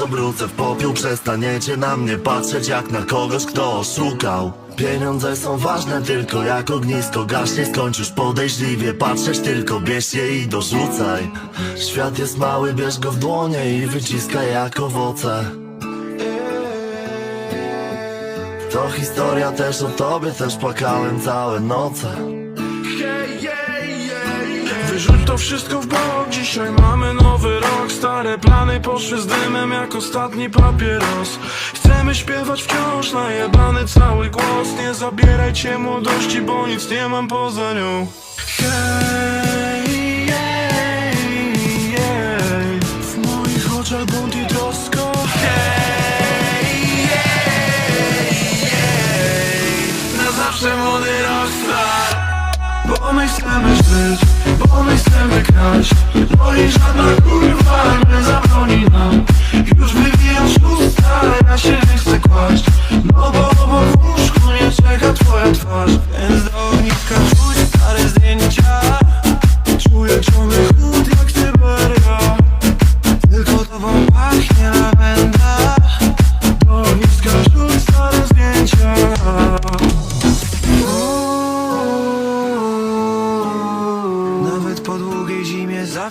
obrócę w popiół Przestaniecie na mnie patrzeć jak na kogoś, kto oszukał. Pieniądze są ważne tylko jak ognisko gaśnie Skończysz podejrzliwie patrzeć tylko bierz je i dorzucaj. Świat jest mały, bierz go w dłonie i wyciskaj jak owoce. To historia też o tobie, też płakałem całe noce. Wyrzuć to wszystko w bok, dzisiaj mamy nowy rok Stare plany poszły z dymem jak ostatni papieros. Chcemy śpiewać wciąż najebany cały głos. Nie zabierajcie młodości, bo nic nie mam poza nią. Hej, bo my chcemy żyć, bo my chcemy kraść. No i żadna kurwa nie zabroni nam. Już wywijam szósta, ja się nie chcę kłaść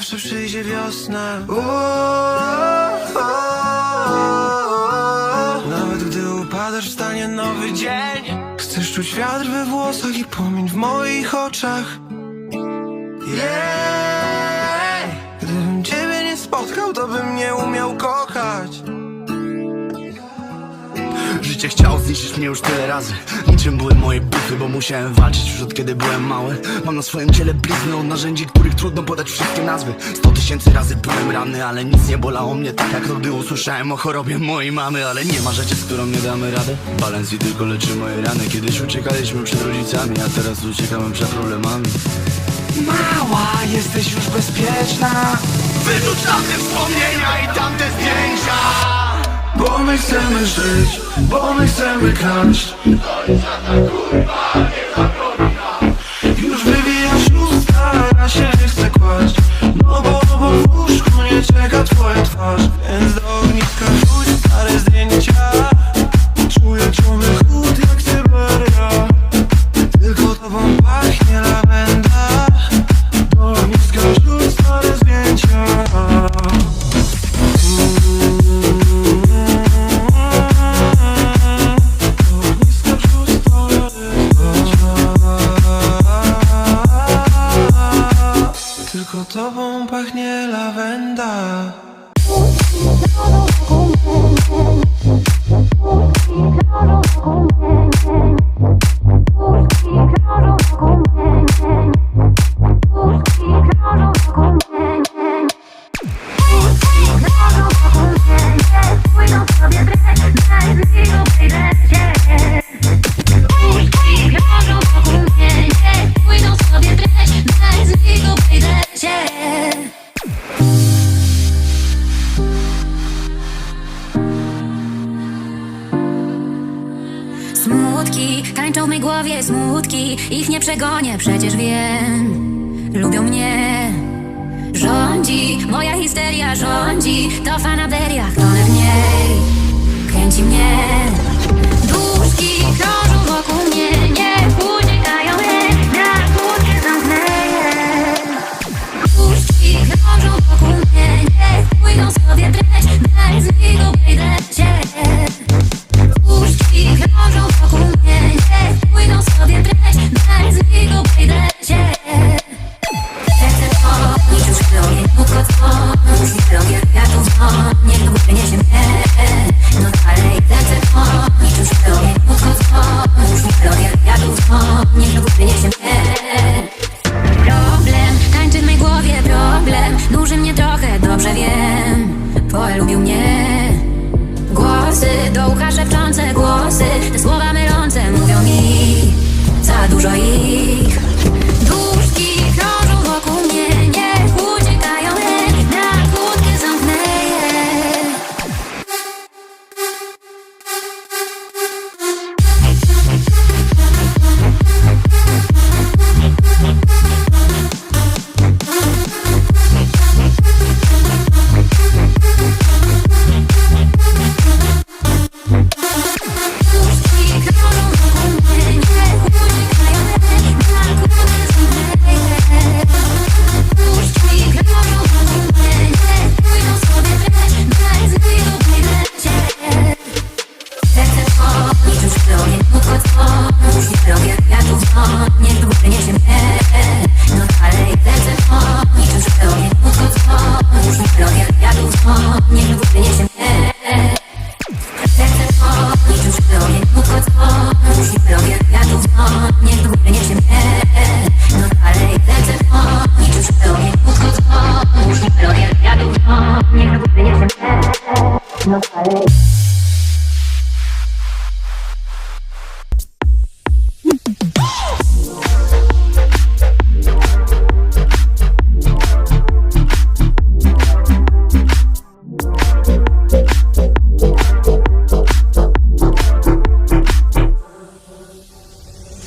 zawsze przyjdzie wiosna. Nawet gdy upadasz wstanie nowy dzień. Chcesz czuć wiatr we włosach i płomień w moich oczach. Yeah. Gdybym ciebie nie spotkał, to bym nie umiał kochać. Życie chciało zniszczyć mnie już tyle razy. Niczym były moje bo musiałem walczyć już od kiedy byłem mały. Mam na swoim ciele blizny od narzędzi, których trudno podać wszystkie nazwy. Sto tysięcy razy byłem ranny, ale nic nie bolało mnie. Tak jak gdy usłyszałem o chorobie mojej mamy Ale nie ma rzeczy, z którą nie damy rady. Balans i tylko leczy moje rany. Kiedyś uciekaliśmy przed rodzicami, a teraz uciekamy przed problemami Mała, jesteś już bezpieczna. Wyrzuć tamte wspomnienia i tamte my chcemy żyć, bo my chcemy kraść. Już wywijasz usta, ja się nie chcę kłaść. No bo obok w łóżku nie czeka twoja twarz Więc do ogniska огня. Głowie, smutki Ich nie przegonię, przecież wiem. Lubią mnie. Rządzi, moja histeria rządzi To fanaberia, tonę w niej. Kręci mnie dry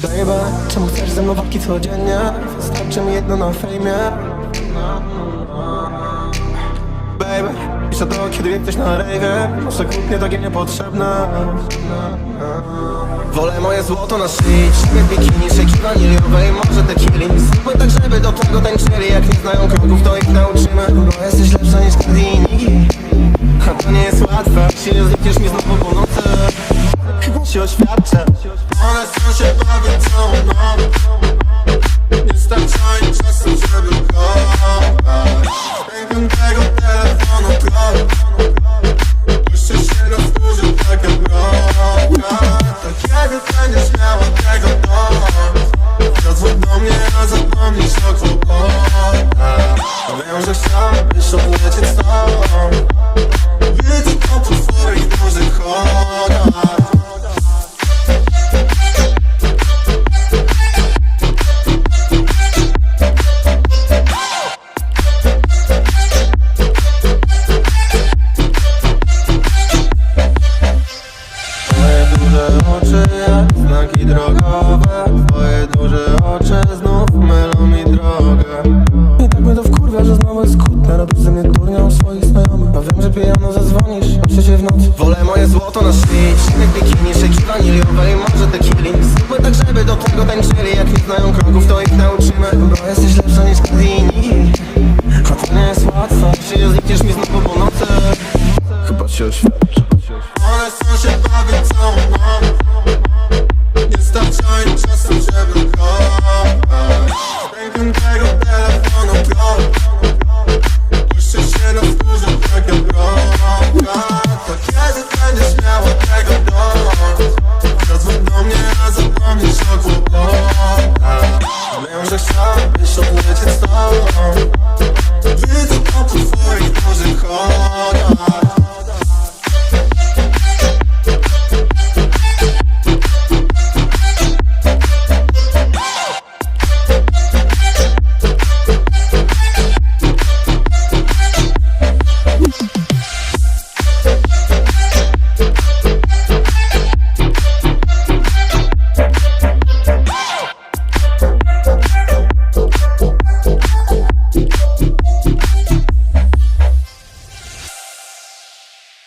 Baby, czemu chcesz ze mną walki codziennie? Wystarczy mi jedno na fejmie. Baby, piszę to kiedy jesteś na rejwie. Nasze kłótnie takie niepotrzebne. Wolę moje złoto na szyi. Śmiech bikini, szejki waniliowej Może te killing znaki drogowe Twoje duże oczy znów mylą mi drogę. I tak mnie to wkurwia, że znowu jest kłótnia. Robisz ze mnie durnią swoich znajomych. A wiem, że pijano zadzwonisz o trzeciej w nocy Wolę moje złoto na szyi Śmiech bikini, szyki waniliowej Może te killing Zróbmy tak, żeby do tego tańczyli Jak nie znają kroków, to ich nauczymy. Bo jesteś lepsza niż kiedy inni A to nie jest łatwe nie znikniesz mi znowu po nocy. Chyba ci oświadczę. One chcą się